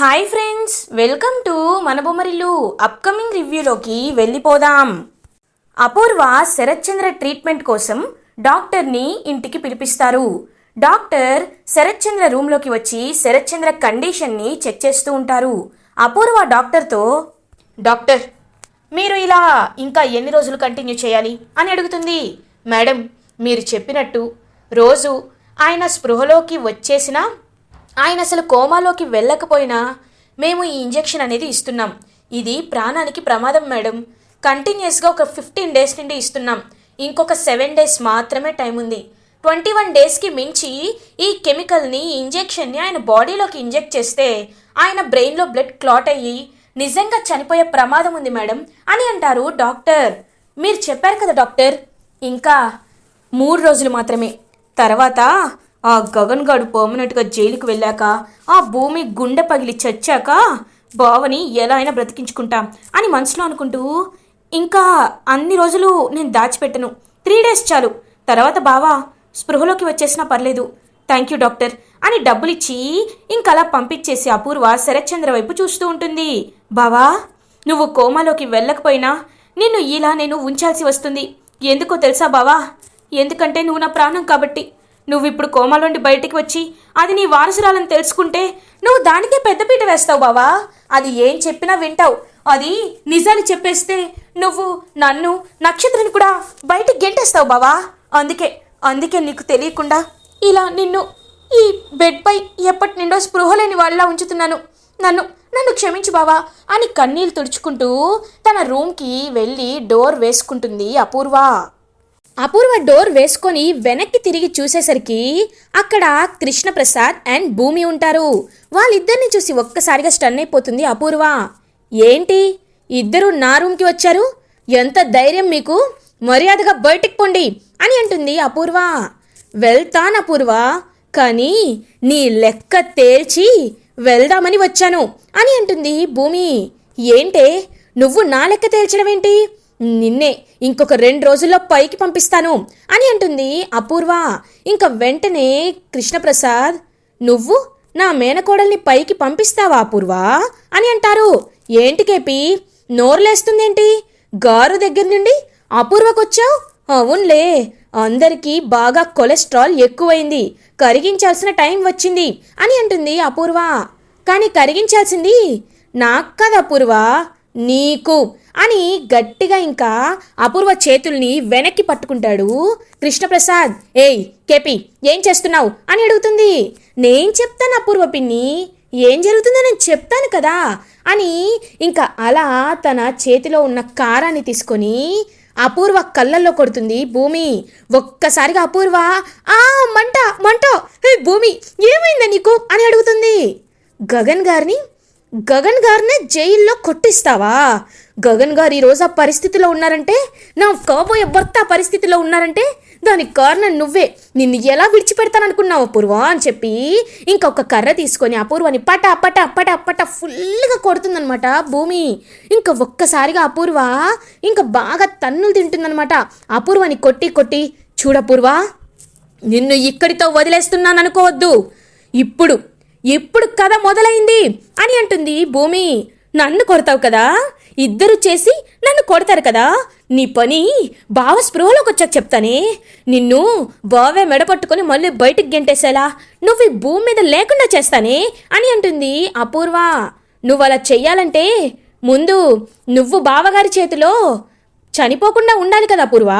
Hi friends welcome to మన Bommarillu upcoming రివ్యూలోకి వెళ్ళిపోదాం. అపూర్వ Sarathchandra treatment కోసం డాక్టర్ని ఇంటికి పిలిపిస్తారు. డాక్టర్ శరత్చంద్ర రూమ్లోకి వచ్చి శరత్చంద్ర కండిషన్ని చెక్ చేస్తూ ఉంటారు. అపూర్వ డాక్టర్తో డాక్టర్ మీరు ఇలా ఇంకా ఎన్ని రోజులు కంటిన్యూ చేయాలి? అని అడుగుతుంది. మేడం మీరు చెప్పినట్టు రోజు ఆయన స్పృహలోకి వచ్చేసినా ఆయన అసలు కోమాలోకి వెళ్ళకపోయినా మేము ఈ ఇంజెక్షన్ అనేది ఇస్తున్నాం. ఇది ప్రాణానికి ప్రమాదం మేడం. కంటిన్యూస్గా ఒక ఫిఫ్టీన్ డేస్ నుండి ఇస్తున్నాం. ఇంకొక సెవెన్ డేస్ మాత్రమే టైం ఉంది. ట్వంటీ వన్ డేస్కి మించి ఈ కెమికల్ని ఇంజెక్షన్ని ఆయన బాడీలోకి ఇంజెక్ట్ చేస్తే ఆయన బ్రెయిన్లో బ్లడ్ క్లాట్ అయ్యి నిజంగా చనిపోయే ప్రమాదం ఉంది మేడం అని అంటారు డాక్టర్. మీరు చెప్పారు కదా డాక్టర్. ఇంకా మూడు రోజులు మాత్రమే. తర్వాత ఆ గగన్ గాడు పర్మనెంట్గా జైలుకు వెళ్ళాక ఆ భూమి గుండె పగిలి చచ్చాక బావని ఎలా అయినా బ్రతికించుకుంటాం అని మనసులో అనుకుంటూ ఇంకా అన్ని రోజులు నేను దాచిపెట్టను. త్రీ డేస్ చాలు. తర్వాత బావా స్పృహలోకి వచ్చేసినా పర్లేదు. థ్యాంక్ యూ డాక్టర్ అని డబ్బులిచ్చి ఇంకలా పంపించేసి అపూర్వ శరత్చంద్ర వైపు చూస్తూ ఉంటుంది. బావా నువ్వు కోమాలోకి వెళ్ళకపోయినా నిన్ను ఇలా నేను ఉంచాల్సి వస్తుంది. ఎందుకో తెలుసా బావా? ఎందుకంటే నువ్వు నా ప్రాణం కాబట్టి. నువ్వు ఇప్పుడు కోమాలోండి బయటికి వచ్చి అది నీ వారసురాలని తెలుసుకుంటే నువ్వు దానికే పెద్దపీట వేస్తావు బావా. అది ఏం చెప్పినా వింటావు. అది నిజాలు చెప్పేస్తే నువ్వు నన్ను నక్షత్రని కూడా బయటికి గెంటేస్తావు బావా. అందుకే అందుకే నీకు తెలియకుండా ఇలా నిన్ను ఈ బెడ్పై ఎప్పటి నిండో స్పృహ లేని వాళ్ళ ఉంచుతున్నాను. నన్ను నన్ను క్షమించు బావా అని కన్నీళ్ళు తుడుచుకుంటూ తన రూమ్కి వెళ్ళి డోర్ వేసుకుంటుంది అపూర్వ. అపూర్వ డోర్ వేసుకొని వెనక్కి తిరిగి చూసేసరికి అక్కడ కృష్ణప్రసాద్ అండ్ భూమి ఉంటారు. వాళ్ళిద్దరిని చూసి ఒక్కసారిగా స్టన్ అయిపోతుంది అపూర్వ. ఏంటి? ఇద్దరు నా రూమ్కి వచ్చారు? ఎంత ధైర్యం మీకు? మర్యాదగా బయటికి పొండి అని అంటుంది అపూర్వ. వెళ్తాను అపూర్వ కానీ నీ లెక్క తేల్చి వెళ్దామని వచ్చాను అని అంటుంది భూమి. ఏంటే? నువ్వు నా లెక్క తేల్చడం ఏంటి నిన్నే ఇంకొక రెండు రోజుల్లో పైకి పంపిస్తాను అని అంటుంది అపూర్వ. ఇంక వెంటనే కృష్ణప్రసాద్ నువ్వు నా మేనకోడల్ని పైకి పంపిస్తావా అపూర్వ? అని అంటారు. ఏంటి కేపి నోరులేస్తుందేంటి? గారు దగ్గర నుండి అపూర్వకొచ్చావు? అవునులే అందరికీ బాగా కొలెస్ట్రాల్ ఎక్కువైంది కరిగించాల్సిన టైం వచ్చింది అని అంటుంది అపూర్వ. కానీ కరిగించాల్సింది నాకు కదా అపూర్వ నీకు. అని గట్టిగా ఇంకా అపూర్వ చేతుల్ని వెనక్కి పట్టుకుంటాడు కృష్ణప్రసాద్. ఏయ్ కేపి ఏం చేస్తున్నావు? అని అడుగుతుంది. నేను చెప్తాను అపూర్వ పిన్ని ఏం జరుగుతుందో నేను చెప్తాను కదా అని ఇంకా అలా తన చేతిలో ఉన్న కారాన్ని తీసుకొని అపూర్వ కళ్ళల్లో కొడుతుంది. భూమి ఒక్కసారిగా అపూర్వ ఆ మంట మంట హే భూమి ఏమైందా నీకు? అని అడుగుతుంది. గగన్ గారిని గగన్ గారినే జైల్లో కొట్టిస్తావా? గగన్ గారు ఈరోజు ఆ పరిస్థితిలో ఉన్నారంటే నా కాబోయే భర్త ఆ పరిస్థితిలో ఉన్నారంటే దానికి కారణం నువ్వే. నిన్ను ఎలా విడిచిపెడతాననుకున్నావు అపూర్వ అని చెప్పి ఇంకొక కర్ర తీసుకొని అపూర్వని పట పట పట పట ఫుల్గా కొడుతుందనమాట భూమి. ఇంకా ఒక్కసారిగా అపూర్వ ఇంకా బాగా తన్నులు తింటుందనమాట అపూర్వని కొట్టి కొట్టి చూడపూర్వ నిన్ను ఇక్కడితో వదిలేస్తున్నాను అనుకోవద్దు ఇప్పుడు ఎప్పుడు కథ మొదలైంది అని అంటుంది భూమి. నన్ను కొడతావు కదా? ఇద్దరు చేసి నన్ను కొడతారు కదా? నీ పని భావస్పృహలోకి వచ్చాక చెప్తానే. నిన్ను బావే మెడపట్టుకొని మళ్ళీ బయటకు గెంటేసేలా నువ్వు ఈ భూమి మీద లేకుండా చేస్తానే అని అంటుంది అపూర్వ. నువ్వు అలా చెయ్యాలంటే ముందు నువ్వు బావగారి చేతిలో చనిపోకుండా ఉండాలి కదా అపూర్వ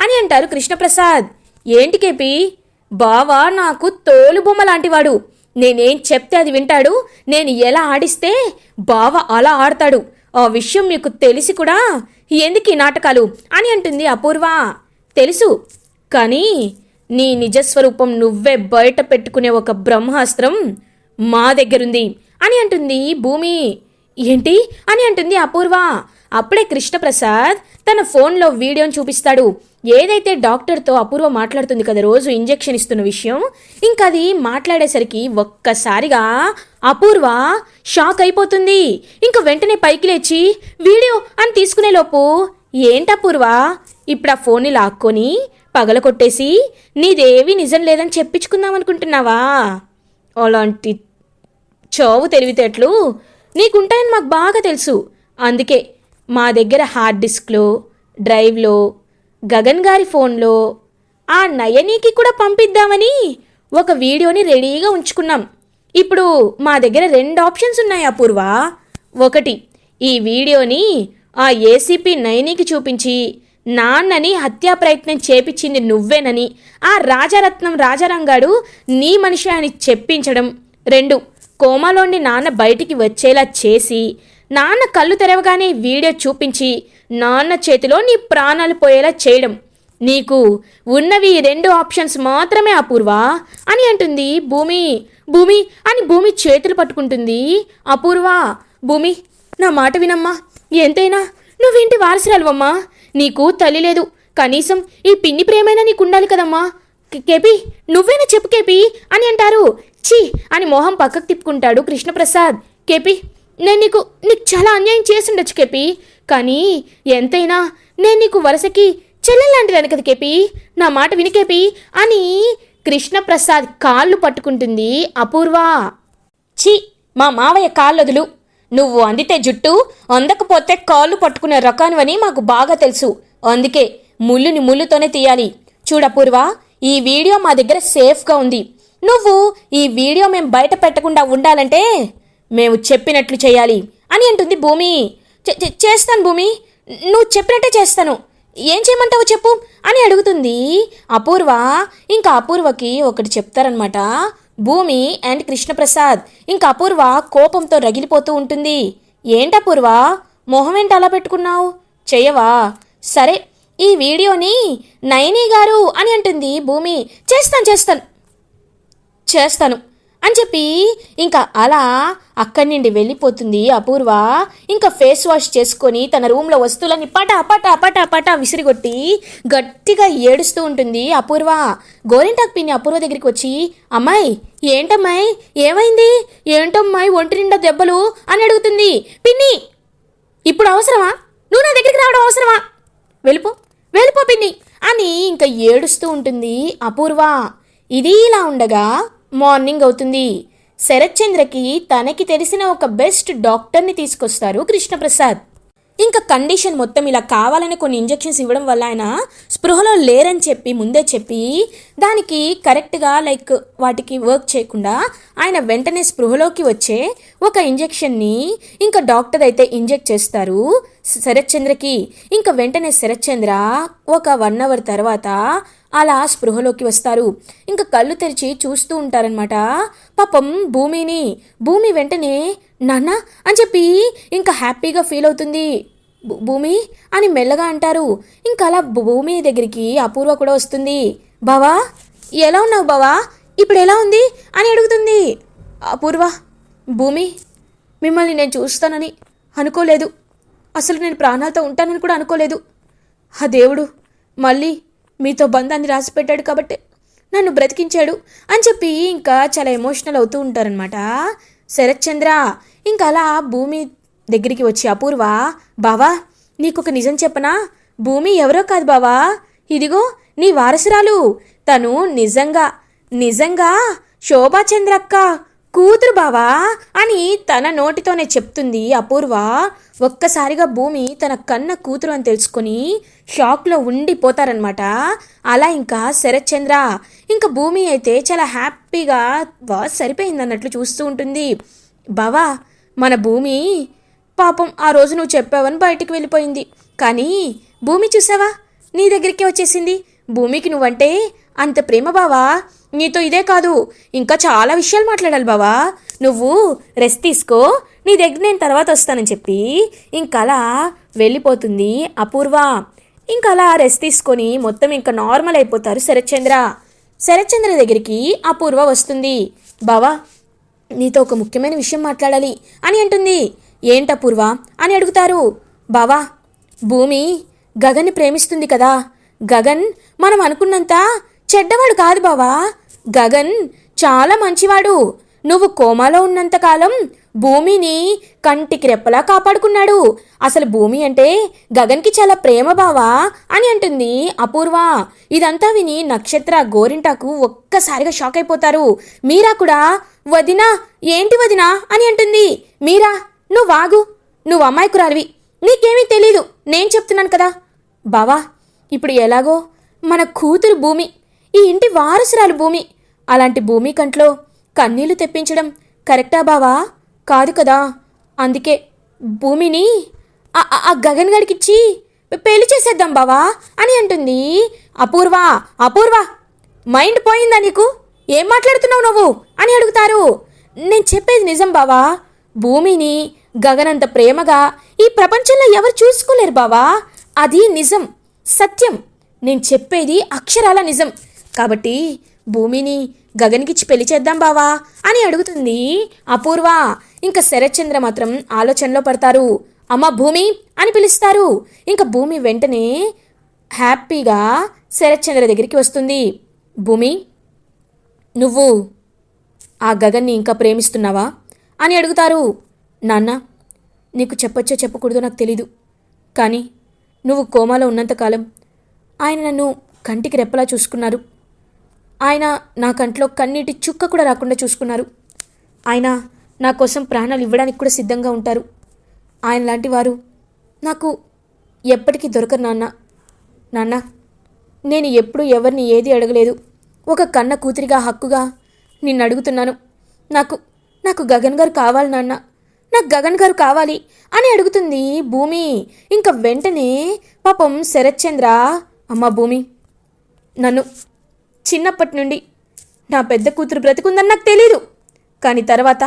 అని అంటారు కృష్ణప్రసాద్. ఏంటి కేపి? బావా నాకు తోలు బొమ్మ లాంటివాడు. నేనేం చెప్తే అది వింటాడు? నేను ఎలా ఆడిస్తే బావ అలా ఆడతాడు? ఆ విషయం మీకు తెలిసి కూడా ఎందుకు ఈ నాటకాలు? అని అంటుంది అపూర్వ. తెలుసు కానీ నీ నిజస్వరూపం నువ్వే బయట పెట్టుకునే ఒక బ్రహ్మాస్త్రం మా దగ్గరుంది. అని అంటుంది భూమి. ఏంటి? అని అంటుంది అపూర్వ. అప్పుడే కృష్ణప్రసాద్ తన ఫోన్లో వీడియోని చూపిస్తాడు. ఏదైతే డాక్టర్తో అపూర్వ మాట్లాడుతుంది కదా రోజు ఇంజెక్షన్ ఇస్తున్న విషయం ఇంకా అది మాట్లాడేసరికి ఒక్కసారిగా అపూర్వ షాక్ అయిపోతుంది. ఇంకా వెంటనే పైకి లేచి వీడియో అని తీసుకునేలోపు ఏంటపూర్వ ఇప్పుడు ఆ ఫోన్ని లాక్కొని పగల కొట్టేసి నీదేవి నిజం లేదని చెప్పించుకుందాం అనుకుంటున్నావా? అలాంటి చోవు తెలివితేటలు నీకుంటాయని మాకు బాగా తెలుసు. అందుకే మా దగ్గర హార్డ్ డిస్క్లో డ్రైవ్లో గగన్ గారి ఫోన్లో ఆ నయనీకి కూడా పంపిద్దామని ఒక వీడియోని రెడీగా ఉంచుకున్నాం. ఇప్పుడు మా దగ్గర రెండు ఆప్షన్స్ ఉన్నాయి అపూర్వ. ఒకటి ఈ వీడియోని ఆ ఏసీపీ నయనీకి చూపించి నాన్నని హత్యా ప్రయత్నం చేపించింది నువ్వేనని ఆ రాజారత్నం రాజారంగాడు నీ మనిషి అని చెప్పించడం. రెండు కోమాలోండి నాన్న బయటికి వచ్చేలా చేసి నాన్న కళ్ళు తెరవగానే వీడియో చూపించి నాన్న చేతిలో నీ ప్రాణాలు పోయేలా చేయడం. నీకు ఉన్నవి ఈ రెండు ఆప్షన్స్ మాత్రమే అపూర్వ అని అంటుంది భూమి. భూమి అని భూమి చేతులు పట్టుకుంటుంది. అపూర్వ భూమి నా మాట వినమ్మా. ఎంతైనా నువ్వేంటి వారసురాలువమ్మా. నీకు తల్లి లేదు. కనీసం ఈ పిన్ని ప్రేమైనా నీకు ఉండాలి కదమ్మా. కేపి కేపీ నువ్వేనా చెప్పు కేపీ అని అంటారు. ఛీ అని మొహం పక్కకు తిప్పుకుంటాడు కృష్ణప్రసాద్. కేపీ నేను నీకు నీకు చాలా అన్యాయం చేసుండొచ్చు కేపీ. కానీ ఎంతైనా నేను నీకు వరుసకి చెల్లెలాంటిదాన్ని కదా కేపీ. నా మాట విని అని కృష్ణప్రసాద్ కాళ్ళు పట్టుకుంటుంది అపూర్వ. ఛీ మా మావయ్య కాళ్ళొదులు. నువ్వు అందితే జుట్టు అందకపోతే కాళ్ళు పట్టుకునే రకానివని మాకు బాగా తెలుసు. అందుకే ముళ్ళుని ముళ్ళుతోనే తీయాలి. చూడపూర్వ ఈ వీడియో మా దగ్గర సేఫ్గా ఉంది. నువ్వు ఈ వీడియో మేము బయట పెట్టకుండా ఉండాలంటే మేము చెప్పినట్లు చేయాలి అని అంటుంది భూమి. చేస్తాను భూమి. నువ్వు చెప్పినట్టే చేస్తాను. ఏం చేయమంటావు చెప్పు అని అడుగుతుంది అపూర్వ. ఇంకా అపూర్వకి ఒకటి చెప్తారనమాట భూమి అండ్ కృష్ణప్రసాద్. ఇంకా అపూర్వ కోపంతో రగిలిపోతూ ఉంటుంది. ఏంటపూర్వ మొహం ఏంటి అలా పెట్టుకున్నావు? చెయ్యవా సరే ఈ వీడియోని నయనీ గారు అని అంటుంది భూమి. చేస్తాను చేస్తాను. చేస్తాను. అని చెప్పి ఇంకా అలా అక్కడి నుండి వెళ్ళిపోతుంది అపూర్వ. ఇంకా ఫేస్ వాష్ చేసుకొని తన రూమ్లో వస్తువులన్నీ పట అపట పట పట విసిరిగొట్టి గట్టిగా ఏడుస్తూ ఉంటుంది అపూర్వ. గోరింటాకు పిన్ని అపూర్వ దగ్గరికి వచ్చి అమ్మాయి ఏంటమ్మాయి? ఏమైంది? ఏంటమ్మాయి ఒంటి నిండా దెబ్బలు? అని అడుగుతుంది. పిన్ని ఇప్పుడు అవసరమా? నువ్వు నా దగ్గరికి రావడం అవసరమా? వెళ్ళిపో వెళ్ళిపో పిన్ని అని ఇంకా ఏడుస్తూ ఉంటుంది అపూర్వ. ఇది ఇలా ఉండగా మార్నింగ్ అవుతుంది. శరత్చంద్రకి తనకి తెలిసిన ఒక బెస్ట్ డాక్టర్ని తీసుకొస్తారు కృష్ణప్రసాద్. ఇంకా కండిషన్ మొత్తం ఇలా కావాలని కొన్ని ఇంజెక్షన్స్ ఇవ్వడం వల్ల ఆయన స్పృహలో లేరని చెప్పి ముందే చెప్పి దానికి కరెక్ట్గా లైక్ వాటికి వర్క్ చేయకుండా ఆయన వెంటనే స్పృహలోకి వచ్చే ఒక ఇంజెక్షన్ని ఇంకా డాక్టర్ అయితే ఇంజెక్ట్ చేస్తారు శరత్చంద్రకి. ఇంకా వెంటనే శరత్చంద్ర ఒక వన్ అవర్ తర్వాత అలా స్పృహలోకి వస్తారు. ఇంకా కళ్ళు తెరిచి చూస్తూ ఉంటారనమాట పాపం భూమిని భూమి వెంటనే నాన్న అని చెప్పి ఇంకా హ్యాపీగా ఫీల్ అవుతుంది. భూ- భూమి అని మెల్లగా అంటారు. ఇంకా అలా భూమి దగ్గరికి అపూర్వ కూడా వస్తుంది. బావా ఎలా ఉన్నావు బావా? ఇప్పుడు ఎలా ఉంది? అని అడుగుతుంది. అపూర్వ భూమి మిమ్మల్ని నేను చూస్తానని అనుకోలేదు. అసలు నేను ప్రాణాలతో ఉంటానని కూడా అనుకోలేదు. ఆ దేవుడు మళ్ళీ మీతో బంధాన్ని రాసిపెట్టాడు కాబట్టి నన్ను బ్రతికించాడు అని చెప్పి ఇంకా చాలా ఎమోషనల్ అవుతూ ఉంటారనమాట శరత్చంద్ర ఇంకా అలా భూమి దగ్గరికి వచ్చి అపూర్వ బావా ఒక నిజం చెప్పనా? భూమి ఎవరో కాదు బావా. ఇదిగో నీ వారసురాలు. తను నిజంగా నిజంగా శోభాచంద్రక్క కూతురు బావా అని తన నోటితోనే చెప్తుంది అపూర్వ. ఒక్కసారిగా భూమి తన కన్న కూతురు అని తెలుసుకొని షాక్లో ఉండిపోతారనమాట అలా ఇంకా శరత్చంద్ర ఇంకా భూమి అయితే చాలా హ్యాపీగా వా సరిపోయింది అన్నట్లు చూస్తూ ఉంటుంది. బావా మన భూమి పాపం ఆ రోజు నువ్వు చెప్పావని బయటికి వెళ్ళిపోయింది. కానీ భూమి చూసావా? నీ దగ్గరికి వచ్చేసింది. భూమికి నువ్వంటే అంత ప్రేమ బావా. నీతో ఇదే కాదు ఇంకా చాలా విషయాలు మాట్లాడాలి బావా. నువ్వు రెస్ట్ తీసుకో నీ దగ్గర నేను తర్వాత వస్తానని చెప్పి ఇంకలా అలా వెళ్ళిపోతుంది అపూర్వ. ఇంకా అలా రెస్ట్ తీసుకొని మొత్తం ఇంకా నార్మల్ అయిపోతారు శరత్చంద్ర. శరత్చంద్ర దగ్గరికి అపూర్వ వస్తుంది. బావా నీతో ఒక ముఖ్యమైన విషయం మాట్లాడాలి అని అంటుంది. ఏంటపూర్వ అని అడుగుతారు. బావా భూమి గగన్ని ప్రేమిస్తుంది కదా. గగన్ మనం అనుకున్నంత చెడ్డవాడు కాదు బావా. గగన్ చాలా మంచివాడు. నువ్వు కోమాలో ఉన్నంతకాలం భూమిని కంటికి రెప్పలా కాపాడుకున్నాడు. అసలు భూమి అంటే గగన్కి చాలా ప్రేమ బావా అని అంటుంది అపూర్వ. ఇదంతా విని నక్షత్ర గోరింటాకు ఒక్కసారిగా షాక్ అయిపోతారు. మీరా కూడా వదినా ఏంటి వదినా అని అంటుంది. మీరా నువ్వు వాగు నువ్వు అమ్మాయికురాలివి నీకేమీ తెలీదు. నేను చెప్తున్నాను కదా. బావా ఇప్పుడు ఎలాగో మన కూతురు భూమి ఈ ఇంటి వారసురాలు భూమి. అలాంటి భూమి కంట్లో కన్నీళ్ళు తెప్పించడం కరెక్టా బావా? కాదు కదా. అందుకే భూమిని ఆ- గగన్ గడికిచ్చి పెళ్ళి చేసేద్దాం బావా అని అంటుంది. అపూర్వ అపూర్వ మైండ్ పోయిందా నీకు? ఏం మాట్లాడుతున్నావు నువ్వు అని అడుగుతారు. నేను చెప్పేది నిజం బావా. భూమిని గగనంత ప్రేమగా ఈ ప్రపంచంలో ఎవరు చూసుకోలేరు బావా. అది నిజం సత్యం. నేను చెప్పేది అక్షరాల నిజం. కాబట్టి భూమిని గగన్కిచ్చి పెళ్ళి చేద్దాం బావా అని అడుగుతుంది అపూర్వ. ఇంకా శరత్చంద్ర మాత్రం ఆలోచనలో పడతారు. అమ్మ భూమి అని పిలుస్తారు. ఇంకా భూమి వెంటనే హ్యాపీగా శరత్చంద్ర దగ్గరికి వస్తుంది. భూమి నువ్వు ఆ గగన్ని ఇంకా ప్రేమిస్తున్నావా అని అడుగుతారు. నాన్న నీకు చెప్పొచ్చో చెప్పకూడదో నాకు తెలీదు. కానీ నువ్వు కోమాలో ఉన్నంతకాలం ఆయన నన్ను కంటికి రెప్పలా చూసుకున్నారు. ఆయన నా కంట్లో కన్నీటి చుక్క కూడా రాకుండా చూసుకున్నారు. ఆయన నా కోసం ప్రాణాలు ఇవ్వడానికి కూడా సిద్ధంగా ఉంటారు. ఆయన లాంటి వారు నాకు ఎప్పటికీ దొరకరు నాన్న. నాన్న నేను ఎప్పుడూ ఎవరిని ఏది అడగలేదు. ఒక కన్న కూతురిగా హక్కుగా నిన్ను అడుగుతున్నాను. నాకు నాకు గగన్ గారు కావాలి నాన్న. నాకు గగన్ గారు కావాలి అని అడుగుతుంది భూమి. ఇంకా వెంటనే పాపం శరత్చంద్ర అమ్మ భూమి నన్ను చిన్నప్పటి నుండి నా పెద్ద కూతురు బ్రతికుందని నాకు తెలీదు. కానీ తర్వాత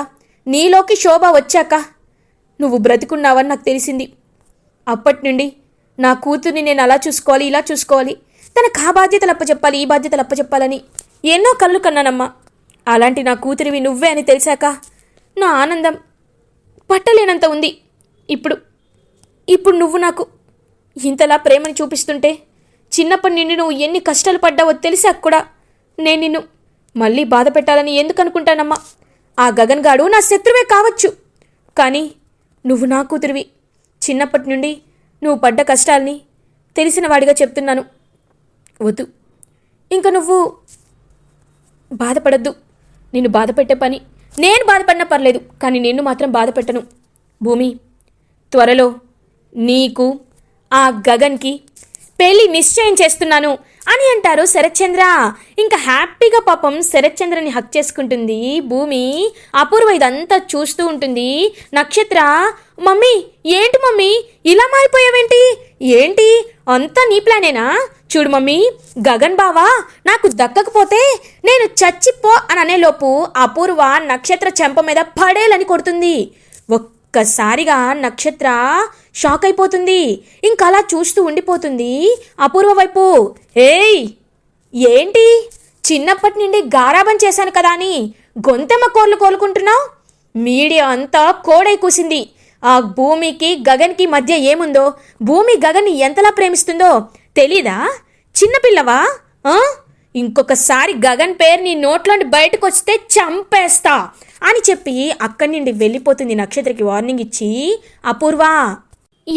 నీలోకి శోభ వచ్చాక నువ్వు బ్రతికున్నావని నాకు తెలిసింది. అప్పటి నుండి నా కూతుర్ని నేను అలా చూసుకోవాలి ఇలా చూసుకోవాలి. తనకు ఆ బాధ్యతలు అప్పచెప్పాలి ఈ బాధ్యతలు అప్పచెప్పాలని ఎన్నో కళ్ళు కన్నానమ్మా. అలాంటి నా కూతురివి నువ్వే అని తెలిసాక నా ఆనందం పట్టలేనంత ఉంది. ఇప్పుడు ఇప్పుడు నువ్వు నాకు ఇంతలా ప్రేమని చూపిస్తుంటే చిన్నప్పటి నుండి నువ్వు ఎన్ని కష్టాలు పడ్డావో తెలిసాక కూడా నేను నిన్ను మళ్ళీ బాధ పెట్టాలని ఎందుకు అనుకుంటానమ్మా? ఆ గగన్ గాడు నా శత్రువే కావచ్చు. కానీ నువ్వు నా కూతురివి. చిన్నప్పటి నుండి నువ్వు పడ్డ కష్టాల్ని తెలిసిన వాడిగా చెప్తున్నాను. వద్దు. ఇంకా నువ్వు బాధపడద్దు. నిన్ను బాధపెట్టే పని నేను బాధపడినా పర్లేదు కానీ నిన్ను మాత్రం బాధపెట్టను భూమి త్వరలో నీకు ఆ గగన్కి పెళ్ళి నిశ్చయం చేస్తున్నాను అని అంటారు శరత్చంద్ర. ఇంకా హ్యాపీగా పాపం శరత్చంద్రని హక్ చేసుకుంటుంది. భూమి అపూర్వ ఇదంతా చూస్తూ ఉంటుంది. నక్షత్ర మమ్మీ ఏంటి మమ్మీ? ఇలా మారిపోయావేంటి? ఏంటి? అంతా నీ ప్లానేనా? చూడు మమ్మీ గగన్ బావా నాకు దక్కకపోతే నేను చచ్చిపో అని అనేలోపు అపూర్వ నక్షత్ర చెంప మీద పడేలని కొడుతుంది. ఒక్కసారిగా నక్షత్ర షాక్ అయిపోతుంది. ఇంకా అలా చూస్తూ ఉండిపోతుంది. అపూర్వ వైపు ఏయ్ ఏంటి? చిన్నప్పటి నుండి గారాబం చేశాను కదా అని గొంతెమ్మ కోర్లు కోలుకుంటున్నావు? మీడియా అంతా కోడై కూసింది. ఆ భూమికి గగన్కి మధ్య ఏముందో భూమి గగన్ని ఎంతలా ప్రేమిస్తుందో తెలీదా? చిన్నపిల్లవా ఇంకొకసారి గగన్ పేరు నీ నోట్లోండి బయటకు వస్తే చంపేస్తా అని చెప్పి అక్కడి నుండి వెళ్ళిపోతుంది నక్షత్రకి వార్నింగ్ ఇచ్చి అపూర్వ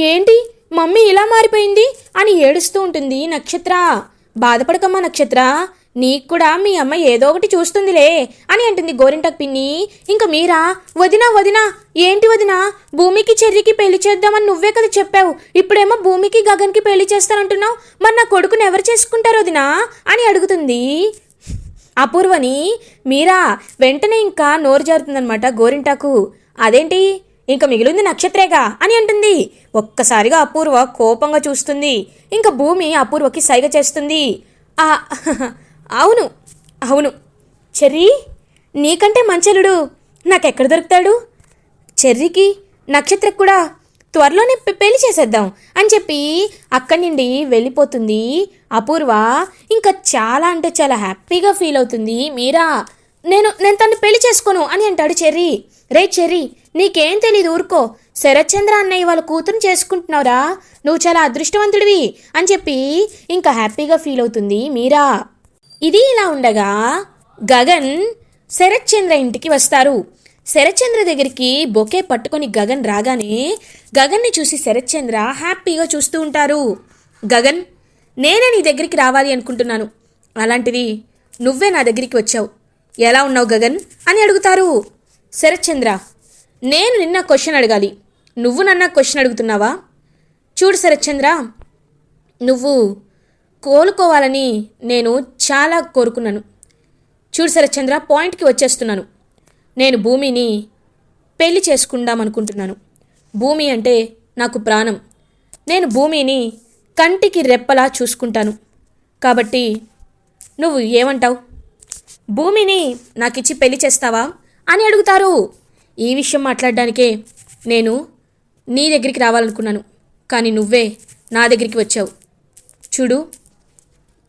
ఏంటి? మమ్మీ ఇలా మారిపోయింది? అని ఏడుస్తూ ఉంటుంది నక్షత్ర. బాధపడకమ్మా నక్షత్ర. నీకు కూడా మీ అమ్మ ఏదో ఒకటి చూస్తుందిలే అని అంటుంది గోరింటకు పిన్ని. ఇంకా మీరా? వదినా వదినా! ఏంటి వదినా? భూమికి చెర్రికి పెళ్ళి చేద్దామని నువ్వే కదా చెప్పావు. ఇప్పుడేమో భూమికి గగన్కి పెళ్ళి చేస్తానంటున్నావు. మరి నా కొడుకుని ఎవరు చేసుకుంటారు వదినా? అని అడుగుతుంది అపూర్వని. మీరా వెంటనే ఇంకా నోరు జారుతుందనమాట గోరింటాకు. అదేంటి? ఇంకా మిగిలింది నక్షత్రేగా అని అంటుంది. ఒక్కసారిగా అపూర్వ కోపంగా చూస్తుంది. ఇంకా భూమి అపూర్వకి సైగ చేస్తుంది. ఆ అవును అవును. చెర్రీ నీకంటే మంచలుడు నాకెక్కడ దొరుకుతాడు? చెర్రీకి నక్షత్రకు కూడా త్వరలోనే పె- పెళ్ళి చేసేద్దాం అని చెప్పి అక్కడి నుండి వెళ్ళిపోతుంది అపూర్వ. ఇంకా చాలా అంటే చాలా హ్యాపీగా ఫీల్ అవుతుంది. మీరా నేను నేను తను పెళ్ళి చేసుకోను అని అంటాడు చెర్రీ. రే చెర్రీ నీకేం తెలీదు ఊరుకో. శరత్చంద్ర అన్నయ్య వాళ్ళ కూతురు చేసుకుంటున్నావురా. నువ్వు చాలా అదృష్టవంతుడివి అని చెప్పి ఇంకా హ్యాపీగా ఫీల్ అవుతుంది మీరా. ఇది ఇలా ఉండగా గగన్ శరత్చంద్ర ఇంటికి వస్తారు. శరత్చంద్ర దగ్గరికి బొకే పట్టుకొని గగన్ రాగానే గగన్ని చూసి శరత్చంద్ర హ్యాపీగా చూస్తూ ఉంటారు. గగన్ నేనే నీ దగ్గరికి రావాలి అనుకుంటున్నాను. అలాంటిది నువ్వే నా దగ్గరికి వచ్చావు. ఎలా ఉన్నావు గగన్? అని అడుగుతారు శరత్చంద్ర. నేను నిన్న క్వశ్చన్ అడగాలి. నువ్వు నన్న క్వశ్చన్ అడుగుతున్నావా? చూడు శరత్చంద్ర నువ్వు కోలుకోవాలని నేను చాలా కోరుకున్నాను. చూడు శరత్చంద్ర పాయింట్కి వచ్చేస్తున్నాను. నేను భూమిని పెళ్ళి చేసుకుందాం అనుకుంటున్నాను. భూమి అంటే నాకు ప్రాణం. నేను భూమిని కంటికి రెప్పలా చూసుకుంటాను. కాబట్టి నువ్వు ఏమంటావు? భూమిని నాకిచ్చి పెళ్ళి చేస్తావా అని అడుగుతారు. ఈ విషయం మాట్లాడడానికే నేను నీ దగ్గరికి రావాలనుకున్నాను. కానీ నువ్వే నా దగ్గరికి వచ్చావు. చూడు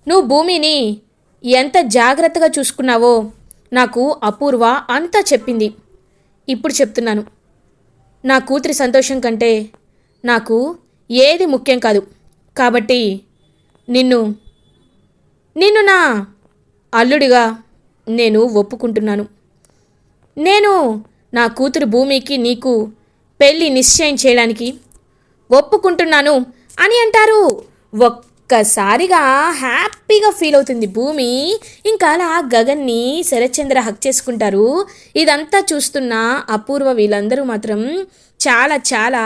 నువ్వు భూమిని ఎంత జాగ్రత్తగా చూసుకున్నావో నాకు అపూర్వ అంతా చెప్పింది. ఇప్పుడు చెప్తున్నాను. నా కూతురి సంతోషం కంటే నాకు ఏది ముఖ్యం కాదు. కాబట్టి నిన్ను నిన్ను నా అల్లుడిగా నేను ఒప్పుకుంటున్నాను. నేను నా కూతురు భూమికి నీకు పెళ్ళి నిశ్చయం చేయడానికి ఒప్పుకుంటున్నాను అని అంటారు. ఒక్కసారిగా హ్యాపీగా ఫీల్ అవుతుంది భూమి. ఇంకా అలా గగన్ని శరత్చంద్ర హక్ చేసుకుంటారు. ఇదంతా చూస్తున్న అపూర్వ వీళ్ళందరూ మాత్రం చాలా చాలా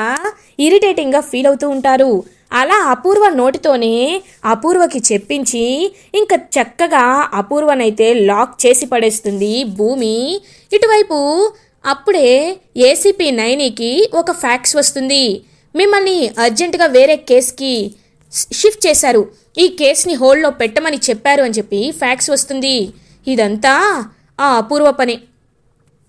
ఇరిటేటింగ్గా ఫీల్ అవుతూ ఉంటారు. అలా అపూర్వ నోటితోనే అపూర్వకి చెప్పించి ఇంకా చక్కగా అపూర్వనైతే లాక్ చేసి పడేస్తుంది భూమి. ఇటువైపు అప్పుడే ఏసీపీ నైనికి ఒక ఫ్యాక్స్ వస్తుంది. మిమ్మల్ని అర్జెంటుగా వేరే కేసుకి షిఫ్ట్ చేశారు. ఈ కేసుని హోల్డ్లో పెట్టమని చెప్పారు అని చెప్పి ఫ్యాక్స్ వస్తుంది. ఇదంతా ఆ అపూర్వ పనే.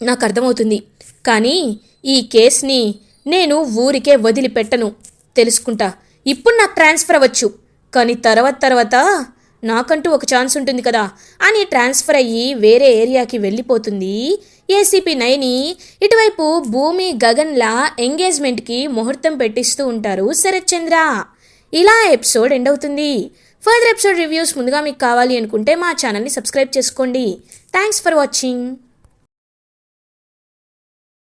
నాకు అర్థమవుతుంది. కానీ ఈ కేసుని నేను ఊరికే వదిలిపెట్టను. తెలుసుకుంటా. ఇప్పుడు నాకు ట్రాన్స్ఫర్ అవ్వచ్చు. కానీ తర్వాత తర్వాత నాకంటూ ఒక ఛాన్స్ ఉంటుంది కదా అని ట్రాన్స్ఫర్ అయ్యి వేరే ఏరియాకి వెళ్ళిపోతుంది. ఏసీపీ నైని ఇటువైపు భూమి గగన్ల ఎంగేజ్మెంట్కి ముహూర్తం పెట్టిస్తూ ఉంటారు శరత్ చంద్ర. ఇలా ఎపిసోడ్ ఎండ్ అవుతుంది. ఫర్దర్ ఎపిసోడ్ రివ్యూస్ ముందుగా మీకు కావాలి అనుకుంటే మా ఛానల్ని సబ్స్క్రైబ్ చేసుకోండి. Thanks for watching.